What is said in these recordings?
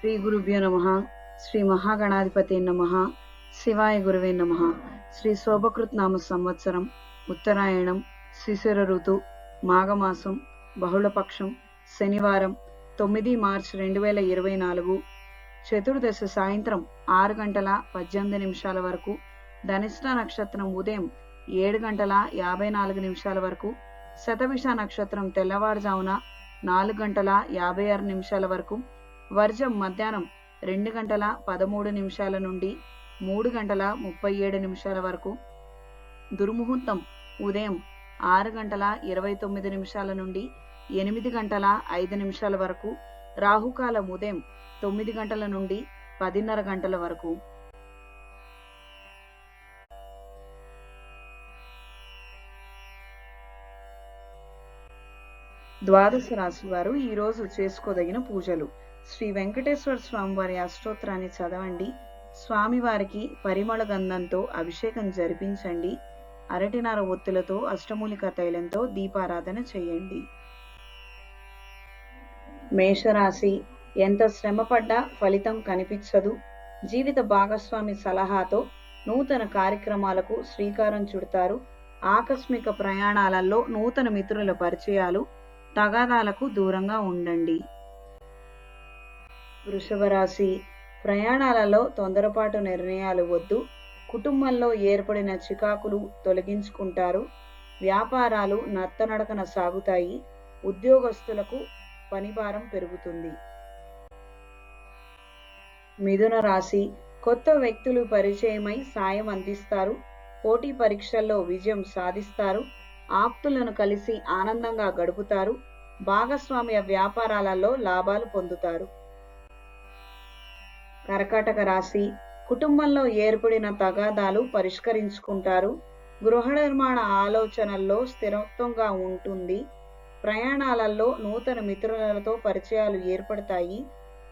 శ్రీ గురుభ్యో నమ. శ్రీ మహాగణాధిపతి నమ. శివాయ గురువే నమ. శ్రీ శోభకృత్ నామ సంవత్సరం ఉత్తరాయణం శిశిర ఋతు మాఘమాసం బహుళపక్షం శనివారం తొమ్మిది మార్చ్ రెండు వేల ఇరవై నాలుగు చతుర్దశ సాయంత్రం ఆరు గంటల పద్దెనిమిది నిమిషాల వరకు ధనిష్ట నక్షత్రం ఉదయం ఏడు గంటల యాభై నాలుగు నిమిషాల వరకు శతభిష నక్షత్రం తెల్లవారుజామున నాలుగు గంటల యాభై ఆరు నిమిషాల వరకు వర్జం మధ్యాహ్నం రెండు గంటల పదమూడు నిమిషాల నుండి మూడు గంటల ముప్పై ఏడు నిమిషాల వరకు. దుర్ముహూర్తం ఉదయం ఆరు గంటల ఇరవై తొమ్మిది నిమిషాల నుండి ఎనిమిది గంటల ఐదు నిమిషాల వరకు. రాహుకాలం ఉదయం తొమ్మిది గంటల నుండి పదిన్నర గంటల వరకు. ద్వాదశ రాశి వారు ఈ రోజు చేసుకోదగిన పూజలు. శ్రీ వెంకటేశ్వర స్వామి వారి అష్టోత్తరాన్ని చదవండి. స్వామివారికి పరిమళ గంధంతో అభిషేకం జరిపించండి. అరటినార ఒత్తులతో అష్టమూలిక తైలంతో దీపారాధన చేయండి. మేషరాశి ఎంత శ్రమపడ్డా ఫలితం కనిపించదు. జీవిత భాగస్వామి సలహాతో నూతన కార్యక్రమాలకు శ్రీకారం చుడతారు. ఆకస్మిక ప్రయాణాలలో నూతన మిత్రుల పరిచయాలు తగాదాలకు దూరంగా ఉండండి. వృషభ రాశి ప్రయాణాలలో తొందరపాటు నిర్ణయాలు వద్దు. కుటుంబంలో ఏర్పడిన చికాకులు తొలగించుకుంటారు. వ్యాపారాలు నత్తనడకన సాగుతాయి. ఉద్యోగస్తులకు పనిభారం పెరుగుతుంది. మిథున రాశి కొత్త వ్యక్తులు పరిచయమై సాయం అందిస్తారు. పోటీ పరీక్షల్లో విజయం సాధిస్తారు. ఆప్తులను కలిసి ఆనందంగా గడుపుతారు. భాగస్వామ్య వ్యాపారాలలో లాభాలు పొందుతారు. కర్కాటక రాశి కుటుంబంలో ఏర్పడిన తగాదాలు పరిష్కరించుకుంటారు. గృహ నిర్మాణ ఆలోచనల్లో స్థిరత్వంగా ఉంటుంది. ప్రయాణాలలో నూతన మిత్రులతో పరిచయాలు ఏర్పడతాయి.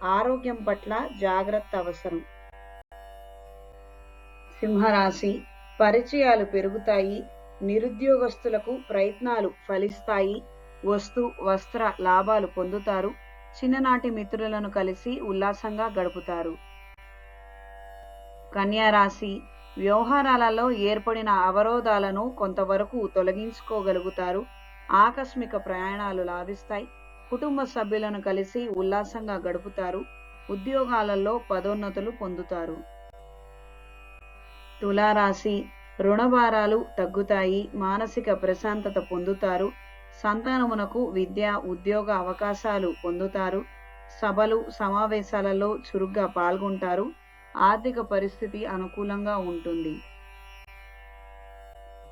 ఆరోగ్యం పట్ల జాగ్రత్త అవసరం. సింహరాశి పరిచయాలు పెరుగుతాయి. నిరుద్యోగస్తులకు ప్రయత్నాలు ఫలిస్తాయి. వస్తు వస్త్ర లాభాలు పొందుతారు. చిన్ననాటి మిత్రులను కలిసి ఉల్లాసంగా గడుపుతారు. కన్యారాశి వ్యవహారాలలో ఏర్పడిన అవరోధాలను కొంతవరకు తొలగించుకోగలుగుతారు. ఆకస్మిక ప్రయాణాలు లాభిస్తాయి. కుటుంబ సభ్యులను కలిసి ఉల్లాసంగా గడుపుతారు. ఉద్యోగాలలో పదోన్నతులు పొందుతారు. తులారాశి రుణభారాలు తగ్గుతాయి మానసిక ప్రశాంతత పొందుతారు సంతానమునకు విద్య ఉద్యోగ అవకాశాలు పొందుతారు సభలు సమావేశాలలో చురుగ్గా పాల్గొంటారు ఆర్థిక పరిస్థితి అనుకూలంగా ఉంటుంది.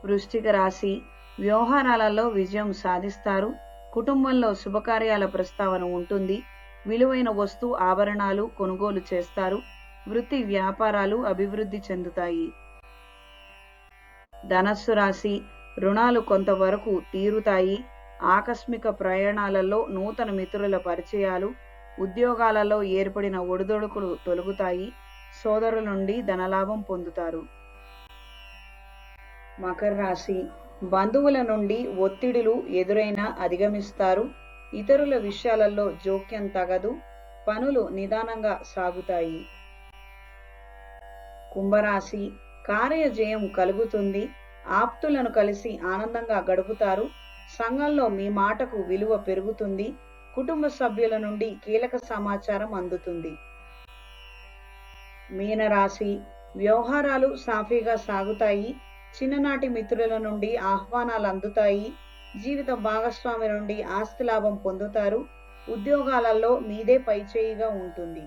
వృష్టిక రాశి వ్యవహారాలలో విజయం సాధిస్తారు కుటుంబంలో శుభకార్యాల ప్రస్తావన ఉంటుంది విలువైన వస్తు ఆభరణాలు కొనుగోలు చేస్తారు వృత్తి వ్యాపారాలు అభివృద్ధి చెందుతాయి. ధనస్సు రాశి రుణాలు కొంతవరకు తీరుతాయి. ఆకస్మిక ప్రయాణాలలో నూతన మిత్రుల పరిచయాలు ఉద్యోగాలలో ఏర్పడిన ఒడిదొడుకులు తొలగుతాయి. సోదరుల నుండి ధనలాభం పొందుతారు. మకర రాశి బంధువుల నుండి ఒత్తిడులు ఎదురైనా అధిగమిస్తారు. ఇతరుల విషయాలలో జోక్యం తగదు. పనులు నిదానంగా సాగుతాయి. కుంభరాశి కార్యజయం కలుగుతుంది. ఆప్తులను కలిసి ఆనందంగా గడుపుతారు. సంఘంలో మీ మాటకు విలువ పెరుగుతుంది. కుటుంబ సభ్యుల నుండి కీలక సమాచారం అందుతుంది. మీనరాశి వ్యవహారాలు సాఫీగా సాగుతాయి. చిన్ననాటి మిత్రుల నుండి ఆహ్వానాలు అందుతాయి. జీవిత భాగస్వామి నుండి ఆస్తి లాభం పొందుతారు. ఉద్యోగాలలో మీదే పైచేయిగా ఉంటుంది.